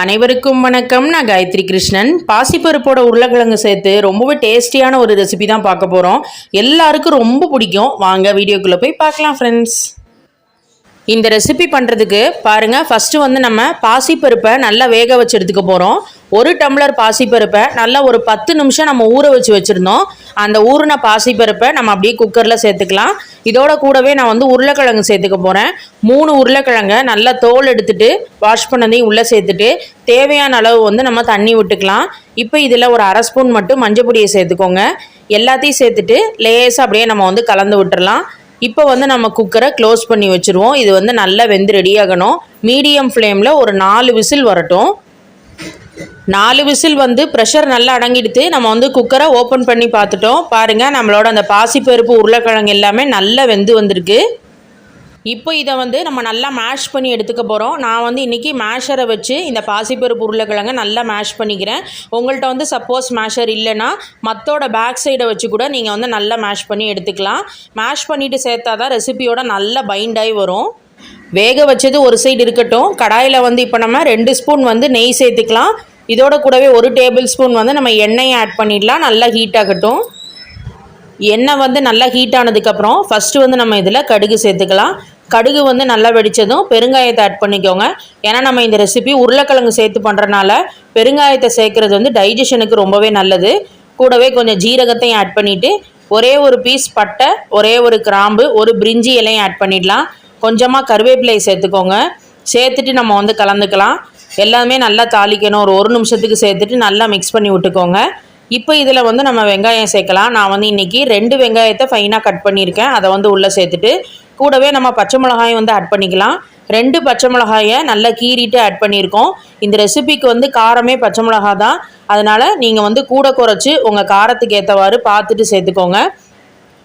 அனைவருக்கும் வணக்கம். நான் காயத்ரி கிருஷ்ணன். பாசிப்பருப்போட உருளைக்கிழங்கு சேர்த்து ரொம்பவே டேஸ்டியான ஒரு ரெசிபி தான் பார்க்க போகிறோம் எல்லாருக்கும் ரொம்ப பிடிக்கும். வாங்க வீடியோக்குள்ளே போய் பார்க்கலாம் ஃப்ரெண்ட்ஸ் இந்த ரெசிபி பண்ணுறதுக்கு பாருங்கள் ஃபஸ்ட்டு வந்து நம்ம பாசிப்பருப்பை நல்லா வேக வச்சு எடுத்துக்க போகிறோம் ஒரு டம்ளர் பாசிப்பருப்பை நல்லா ஒரு பத்து நிமிஷம் நம்ம ஊற வச்சு வச்சுருந்தோம். அந்த ஊறின பாசிப்பருப்பை நம்ம அப்படியே குக்கரில் சேர்த்துக்கலாம். இதோட கூடவே நான் வந்து உருளைக்கிழங்கு சேர்த்துக்க போகிறேன் மூணு உருளைக்கிழங்கை நல்லா தோல் எடுத்துட்டு வாஷ் பண்ணதையும் உள்ளே சேர்த்துட்டு தேவையான அளவு வந்து நம்ம தண்ணி விட்டுக்கலாம். இப்போ இதில் ஒரு அரை ஸ்பூன் மட்டும் மஞ்சள் பொடியை சேர்த்துக்கோங்க. எல்லாத்தையும் சேர்த்துட்டு லேசாக அப்படியே நம்ம வந்து கலந்து விட்டுறலாம். இப்போ வந்து நம்ம குக்கரை க்ளோஸ் பண்ணி வச்சுருவோம். இது வந்து நல்லா வெந்து ரெடி ஆகணும். மீடியம் ஃப்ளேமில் ஒரு நாலு விசில் வரட்டும். நாலு விசில் வந்து ப்ரெஷர் நல்லா அடங்கிடுத்து நம்ம வந்து குக்கரை ஓப்பன் பண்ணி பார்த்துட்டோம். பாருங்கள் நம்மளோட அந்த பாசிப்பருப்பு உருளைக்கிழங்கு எல்லாமே நல்லா வெந்து வந்திருக்கு. இப்போ இதை வந்து நம்ம நல்லா மேஷ் பண்ணி எடுத்துக்க போகிறோம் நான் வந்து இன்றைக்கி மேஷரை வச்சு இந்த பாசிப்பருப்பு உருளைக்கிழங்க நல்லா மேஷ் பண்ணிக்கிறேன். உங்கள்கிட்ட வந்து சப்போஸ் மேஷர் இல்லைன்னா மற்றோட பேக் சைடை வச்சு கூட நீங்கள் வந்து நல்லா மேஷ் பண்ணி எடுத்துக்கலாம். மேஷ் பண்ணிவிட்டு சேர்த்தா தான் ரெசிபியோட நல்லா பைண்டாகி வரும். வேக வச்சது ஒரு சைடு இருக்கட்டும். கடாயில் வந்து இப்போ நம்ம ரெண்டு ஸ்பூன் வந்து நெய் சேர்த்துக்கலாம். இதோட கூடவே ஒரு டேபிள் ஸ்பூன் வந்து நம்ம எண்ணெயை ஆட் பண்ணிடலாம். நல்லா ஹீட் ஆகட்டும். எண்ணெய் வந்து நல்லா ஹீட் ஆனதுக்கப்புறம் ஃபஸ்ட்டு வந்து நம்ம இதில் கடுகு சேர்த்துக்கலாம். கடுகு வந்து நல்லா வெடித்ததும் பெருங்காயத்தை ஆட் பண்ணிக்கோங்க. ஏன்னா நம்ம இந்த ரெசிபி உருளைக்கிழங்கு சேர்த்து பண்ணுறனால பெருங்காயத்தை சேர்க்குறது வந்து டைஜஷனுக்கு ரொம்பவே நல்லது. கூடவே கொஞ்சம் ஜீரகத்தையும் ஆட் பண்ணிவிட்டு ஒரே ஒரு பீஸ் பட்டை ஒரே ஒரு கிராம்பு ஒரு பிரிஞ்சி இலையும் ஆட் பண்ணிடலாம். கொஞ்சமாக கருவேப்பிலையை சேர்த்துக்கோங்க. சேர்த்துட்டு நம்ம வந்து கலந்துக்கலாம். எல்லாமே நல்லா தாளிக்கணும். ஒரு ஒரு நிமிஷத்துக்கு சேர்த்துட்டு நல்லா மிக்ஸ் பண்ணி விட்டுக்கோங்க. இப்போ இதில் வந்து நம்ம வெங்காயம் சேர்க்கலாம். நான் வந்து இன்றைக்கி ரெண்டு வெங்காயத்தை ஃபைனாக கட் பண்ணியிருக்கேன். அதை வந்து உள்ளே சேர்த்துட்டு கூடவே நம்ம பச்சை மிளகாயும் வந்து ஆட் பண்ணிக்கலாம். ரெண்டு பச்சை மிளகாயை நல்லா கீறிட்டு ஆட் பண்ணியிருக்கோம். இந்த ரெசிபிக்கு வந்து காரமே பச்சை மிளகா தான். அதனால் நீங்கள் வந்து கூட குறைச்சி உங்கள் காரத்துக்கு ஏற்றவாறு பார்த்துட்டு சேர்த்துக்கோங்க.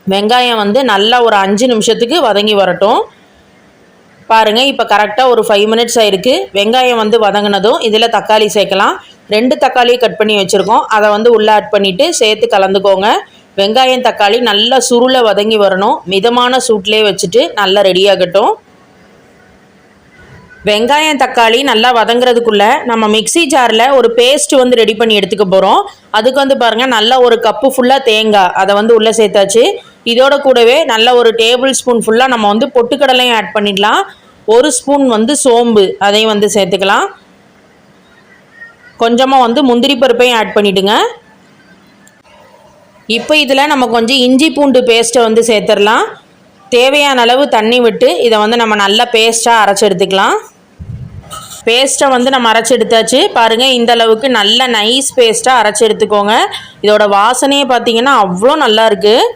வெங்காயம் வந்து நல்லா ஒரு அஞ்சு நிமிஷத்துக்கு வதங்கி வரட்டும். பாருங்கள் இப்போ கரெக்டாக ஒரு ஃபைவ் மினிட்ஸ் ஆயிருக்கு வெங்காயம் வந்து வதங்கினதும் இதில் தக்காளி சேர்க்கலாம். ரெண்டு தக்காளியை கட் பண்ணி வச்சுருக்கோம். அதை வந்து உள்ளே ஆட் பண்ணிவிட்டு சேர்த்து கலந்துக்கோங்க. வெங்காயம் தக்காளி நல்லா சுருளை வதங்கி வரணும். மிதமான சூட்லேயே வச்சுட்டு நல்லா ரெடியாகட்டும் வெங்காயம் தக்காளி நல்லா வதங்குறதுக்குள்ளே நம்ம மிக்ஸி ஜாரில் ஒரு பேஸ்ட் வந்து ரெடி பண்ணி எடுத்துக்க போகிறோம் அதுக்கு வந்து பாருங்கள் நல்லா ஒரு கப்பு ஃபுல்லாக தேங்காய் அதை வந்து உள்ளே சேர்த்தாச்சு. இதோட கூடவே நல்ல ஒரு டேபிள் ஸ்பூன் ஃபுல்லாக நம்ம வந்து பொட்டுக்கடலையும் ஆட் பண்ணிடலாம். ஒரு ஸ்பூன் வந்து சோம்பு அதையும் வந்து சேர்த்துக்கலாம். கொஞ்சமாக வந்து முந்திரி பருப்பையும் ஆட் பண்ணிவிடுங்க இப்போ இதில் நம்ம கொஞ்சம் இஞ்சி பூண்டு பேஸ்ட்டை வந்து சேர்த்துடலாம். தேவையான அளவு தண்ணி விட்டு இதை வந்து நம்ம நல்லா பேஸ்ட்டாக அரைச்சி எடுத்துக்கலாம். பேஸ்ட்டை வந்து நம்ம அரைச்சி எடுத்தாச்சு. பாருங்கள் இந்த அளவுக்கு நல்ல நைஸ் பேஸ்ட்டாக அரைச்சி எடுத்துக்கோங்க. இதோட வாசனையே பார்த்தீங்கன்னா அவ்வளோ நல்லா இருக்குது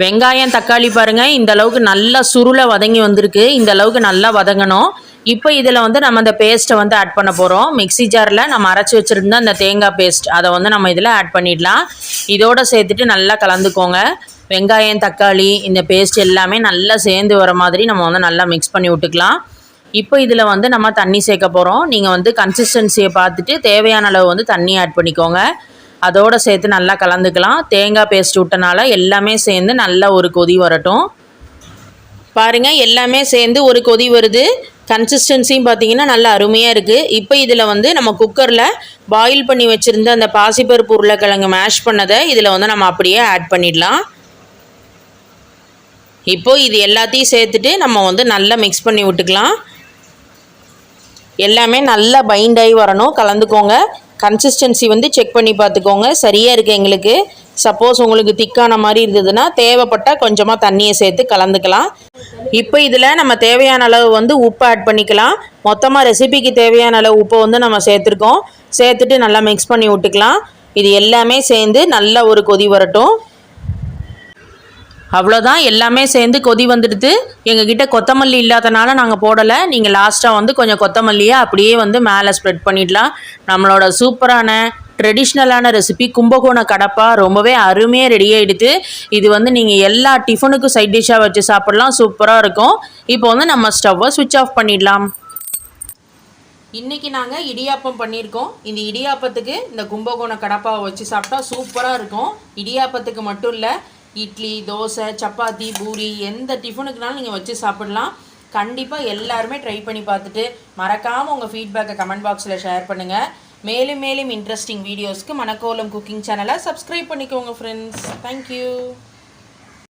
வெங்காயம் தக்காளி பாருங்கள் இந்த அளவுக்கு நல்லா சுருளை வதங்கி வந்திருக்கு. இந்த அளவுக்கு நல்லா வதங்கணும். இப்போ இதில் வந்து நம்ம அந்த பேஸ்ட்டை வந்து ஆட் பண்ண போகிறோம் மிக்ஸி ஜாரில் நம்ம அரைச்சி வச்சுருந்த அந்த தேங்காய் பேஸ்ட் அதை வந்து நம்ம இதில் ஆட் பண்ணிடலாம். இதோட சேர்த்துட்டு நல்லா கலந்துக்கோங்க. வெங்காயம் தக்காளி இந்த பேஸ்ட் எல்லாமே நல்லா சேர்ந்து வர மாதிரி நம்ம வந்து நல்லா மிக்ஸ் பண்ணி விட்டுக்கலாம். இப்போ இதில் வந்து நம்ம தண்ணி சேர்க்க போகிறோம் நீங்கள் வந்து கன்சிஸ்டன்சியை பார்த்துட்டு தேவையான அளவு வந்து தண்ணி ஆட் பண்ணிக்கோங்க. அதோடு சேர்த்து நல்லா கலந்துக்கலாம். தேங்காய் பேஸ்ட் விட்டனால எல்லாமே சேர்ந்து நல்லா ஒரு கொதி வரட்டும். பாருங்கள் எல்லாமே சேர்ந்து ஒரு கொதி வருது. கன்சிஸ்டன்சியும் பார்த்தீங்கன்னா நல்லா அருமையாக இருக்குது இப்போ இதில் வந்து நம்ம குக்கரில் பாயில் பண்ணி வச்சுருந்த அந்த பாசிப்பருப்பு உருளைக்கிழங்கு மேஷ் பண்ணதை இதில் வந்து நம்ம அப்படியே ஆட் பண்ணிடலாம். இப்போது இது எல்லாத்தையும் சேர்த்துட்டு நம்ம வந்து நல்லா மிக்ஸ் பண்ணி விட்டுக்கலாம். எல்லாமே நல்லா பைண்ட் ஆகி வரணும். கலந்துக்கோங்க. கன்சிஸ்டன்சி வந்து செக் பண்ணி பார்த்துக்கோங்க. சரியாக இருக்குது எங்களுக்கு. சப்போஸ் உங்களுக்கு திக்கான மாதிரி இருந்ததுன்னா தேவைப்பட்டால் கொஞ்சமாக தண்ணியை சேர்த்து கலந்துக்கலாம். இப்போ இதில் நம்ம தேவையான அளவு வந்து உப்பு ஆட் பண்ணிக்கலாம். மொத்தமாக ரெசிபிக்கு தேவையான அளவு உப்பை வந்து நம்ம சேர்த்துருக்கோம். சேர்த்துட்டு நல்லா மிக்ஸ் பண்ணி விட்டுக்கலாம். இது எல்லாமே சேர்ந்து நல்ல ஒரு கொதி வரட்டும். அவ்வளோதான் எல்லாமே சேர்ந்து கொதி வந்துடுது. எங்ககிட்ட கொத்தமல்லி இல்லாதனால நாங்கள் போடலை. நீங்கள் லாஸ்ட்டாக வந்து கொஞ்சம் கொத்தமல்லியை அப்படியே வந்து மேலே ஸ்ப்ரெட் பண்ணிடலாம். நம்மளோட சூப்பரான ட்ரெடிஷ்னலான ரெசிபி கும்பகோண கடப்பா ரொம்பவே அருமையாக ரெடி ஆகிடுது இது வந்து நீங்கள் எல்லா டிஃபனுக்கும் சைட் டிஷ்ஷாக வச்சு சாப்பிட்லாம். சூப்பராக இருக்கும். இப்போ வந்து நம்ம ஸ்டவ்வை சுவிட்ச் ஆஃப் பண்ணிடலாம். இன்றைக்கி நாங்கள் இடியாப்பம் பண்ணியிருக்கோம். இந்த இடியாப்பத்துக்கு இந்த கும்பகோண கடப்பாவை வச்சு சாப்பிட்டா சூப்பராக இருக்கும். இடியாப்பத்துக்கு மட்டும் இல்லை இட்லி தோசை சப்பாத்தி பூரி எந்த டிஃபனுக்குனாலும் நீங்கள் வச்சு சாப்பிடலாம். கண்டிப்பாக எல்லாருமே ட்ரை பண்ணி பார்த்துட்டு மறக்காமல் உங்கள் ஃபீட்பேக்கை கமெண்ட் பாக்ஸில் ஷேர் பண்ணுங்கள் மேலும் மேலும் இன்ட்ரெஸ்டிங் வீடியோஸ்க்கு மணக்கோலம் குக்கிங் சேனலை சப்ஸ்கிரைப் பண்ணிக்கோங்க ஃப்ரெண்ட்ஸ் தேங்க்யூ